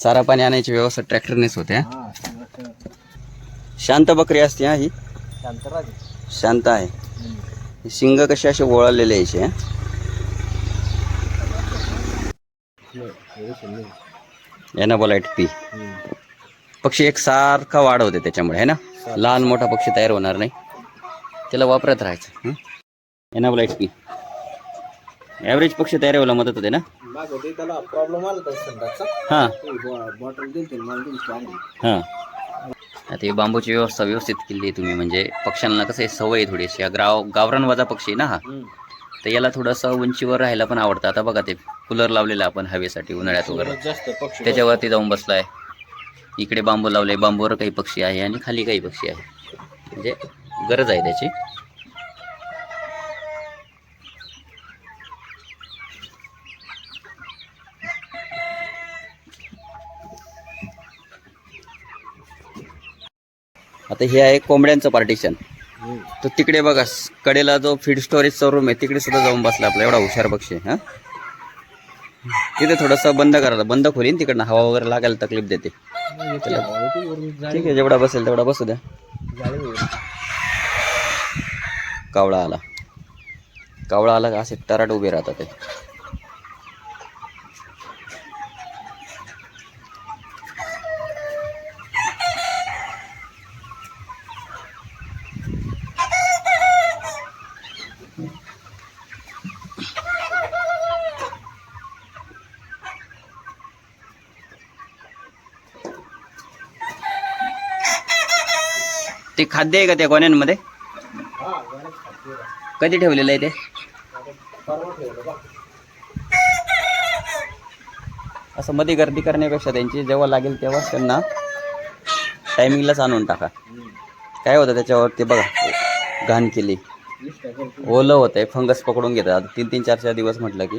चारा पाणी आणायची व्यवस्था ट्रॅक्टरनेच होते हा? हा सगळं शांत बकरी असते हा ही. शांत आहे. ही शिंग कशी असे ओळालेले यायचे हा? एनाबोलाइट पी पक्षी एक सारखा वाढवते त्याच्यामुळे है ना? लहान मोठा पक्षी तयार होणार नाही. त्याला वापरत राहायचं एनाबोलाइट पी ॲव्हरेज पक्षी तयार व्हायला मदत होते ना? माग ते त्याला प्रॉब्लेम आला तर संडासचा. हां. बॉटल दिली मला तुमची आणली हां. आता ही बांबूची व्यवस्था व्यवस्थित केली तुम्ही म्हणजे पक्ष्यांना कसं आहे सवय आहे थोडीशी. हा गाव गावरान वाजा पक्षी आहे ना हा. तर याला थोडंसं उंचीवर राहायला पण आवडतं. आता बघा ते कूलर लावलेलं आपण हवेसाठी उन्हाळ्यात वगैरे. जास्त पक्षी त्याच्यावरती जाऊन बसलाय. इकडे बांबू लावले बांबूवर काही पक्षी आहे आणि खाली काही पक्षी आहे. म्हणजे गरज आहे त्याची. आता हे आहे कोंबड्यांचं पार्टिशन तर तिकडे बघा कडेला जो फीड स्टोरेजचा रूम आहे तिकडे सुद्धा जाऊन बसला आपला. एवढा हुशार पक्षी हा? तिथे थोडंसं बंद करायचं बंद खोलीन तिकडनं. हवा वगैरे लागायला तकलीफ देते. ठीक आहे जेवढा बसेल तेवढा बसू द्या. कावळा आला. कावळा आला का? असे टराट उभे राहतात ते. ते खाद्य आहे का त्या गोण्यांमध्ये? कधी ठेवलेलं आहे ते? असं मध्ये गर्दी करण्यापेक्षा त्यांची जेव्हा लागेल तेव्हा त्यांना टायमिंगलाच आणून टाका. काय होतं त्याच्यावर ते बघा. घाण केली. ओलं होतंय फंगस पकडून घेतात. तीन तीन चार चार दिवस म्हटलं की.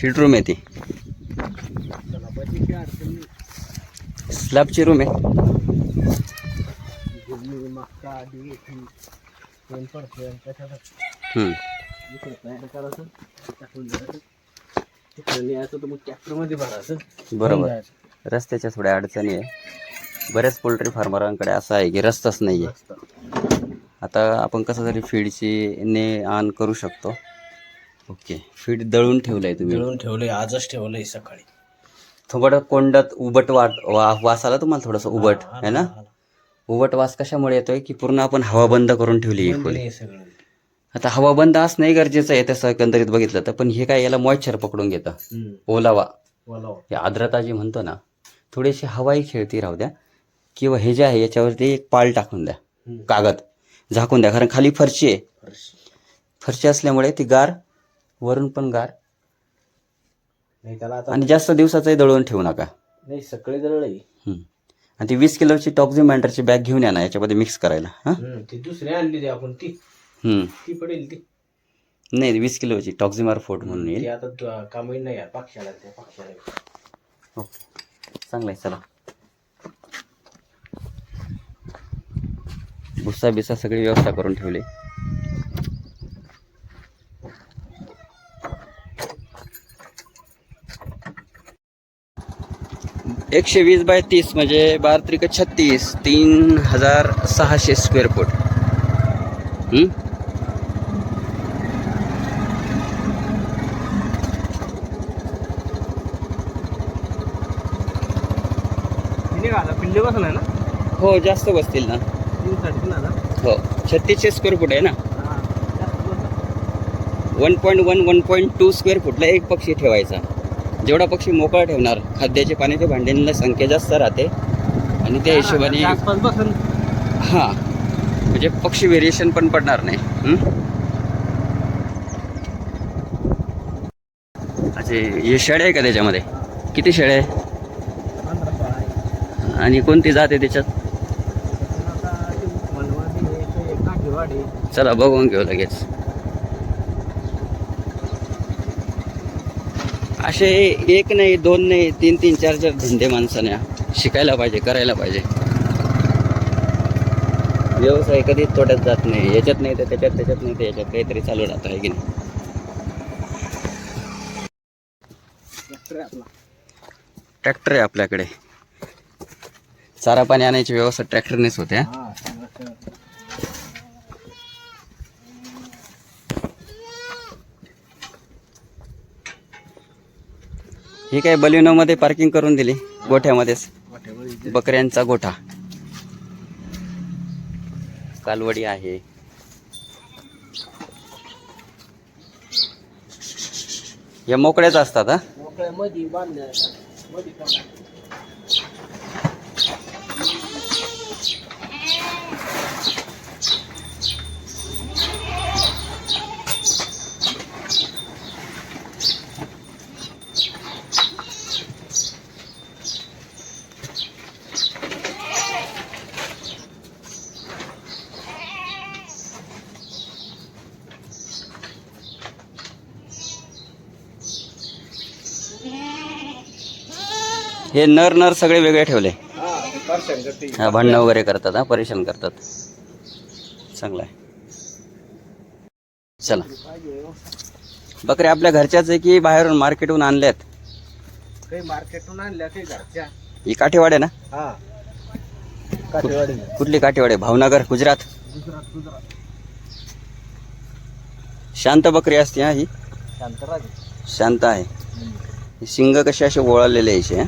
फीड रूम आहे ती. स्लॅबची रूम आहे. बरोबर. रस्त्याच्या थोड्या अडचणी आहे. बऱ्याच पोल्ट्री फार्मरांकडे असं आहे की रस्ताच नाही आहे आता आपण कसं तरी फीडची ने आण करू शकतो. ओके. फीड दळून ठेवलं आहे तुम्ही? मिळून ठेवलंय आजच ठेवलंय सकाळी. थोडं कोंडात उबट वाट वा वास आला तुम्हाला थोडंसं उबट है ना? उबट वास कशामुळे येतोय की पूर्ण आपण हवा बंद करून ठेवली ही खोली? हे सगळं. आता हवा बंद असणंही गरजेचं आहे तसं एकंदरीत बघितलं तर पण हे काय याला मॉइश्चर पकडून घेतं? हम्म. ओलावा. बोलावं. हे आर्द्रता जी म्हणतो ना थोडीशी हवाही खेळती राहू द्या किंवा हे जे आहे याच्यावरती एक पाल टाकून द्या हम्म. कागद झाकून द्या कारण खाली फरशी आहे. फरशी असल्यामुळे ती गार वरून पण गार. नाही त्याला आता आणि जास्त दिवसाचंही दळून ठेवू नका. नाही सकाळी हम्म. आणि ती वीस किलोची टॉक्झिमँटरची बॅग घेऊन या ना याच्यामध्ये मिक्स करायला हां? हम्म, ती दुसरी आणली ती आपण ती. ती पडेल ती. नाही वीस किलोची टॉक्झिमार फोर्ट म्हणून ती येईल. आता तू- नाही आहे पक्षाला त्या पक्षाला ओके चांगलं आहे चला. भुसा बिसा सगळी व्यवस्था करून ठेवली. एकशे वीस बाय तीस म्हणजे बारा त्रिक छत्तीस तीन हजार सहाशे स्क्वेअर फूट ना? हो जास्त बसतील ना. हो छत्तीसशे स्क्वेअर फूट आहे ना? हा. One point one one point two square फुटला एक पक्षी ठेवायचा. जेवढा पक्षी मोकळा ठेवणार खाद्याचे पाण्याच्या भांड्यांना संख्या जास्त राहते. आणि त्या हिशोबाने बसन. हां म्हणजे पक्षी व्हेरिएशन पण पडणार नाही? अच्छा हे शेळ्या आहे का त्याच्यामध्ये? किती शेळ्या आहे? आणि कोणती जाते त्याच्यात? आहे, ते काठीवाडी आहे. चला बघून घेऊ लगेच. असे एक नाही दोन नाही तीन तीन चार चार धंदे माणसाने शिकायला पाहिजे करायला पाहिजे. व्यवसाय कधीच तोट्यात जात नाही. याच्यात नाही तर त्याच्यात त्याच्यात नाही तर याच्यात काहीतरी चालू राहतं आहे की नाही? ट्रॅक्टर आहे आपल्याकडे. चारा पाणी आणायची व्यवस्था ट्रॅक्टरनेच होते ही काय बलिनोमध्ये पार्किंग करून दिली गोठ्यामध्येच. बकऱ्यांचा गोठा. कालवडी आहे. या मोकळ्याच असतात हा? हे नर नर सगळे वेगळे ठेवले. हा हा भांडणं वगैरे करतात हा परेशान करतात. चांगलं आहे. चला. बकऱ्या आपल्या घरच्याच आहे की बाहेरून मार्केटहून आणल्यात? काही मार्केटून आणल्या काही घरच्या. ही काठेवाड आहे ना? हा. काठेवाडी. कुठली काठेवाड? आहे भावनगर गुजरात? गुजरात गुजरात. शांत बकरी असते हा ही? शांत आहे. शिंग कसे असे ओळालेले यायचे हा?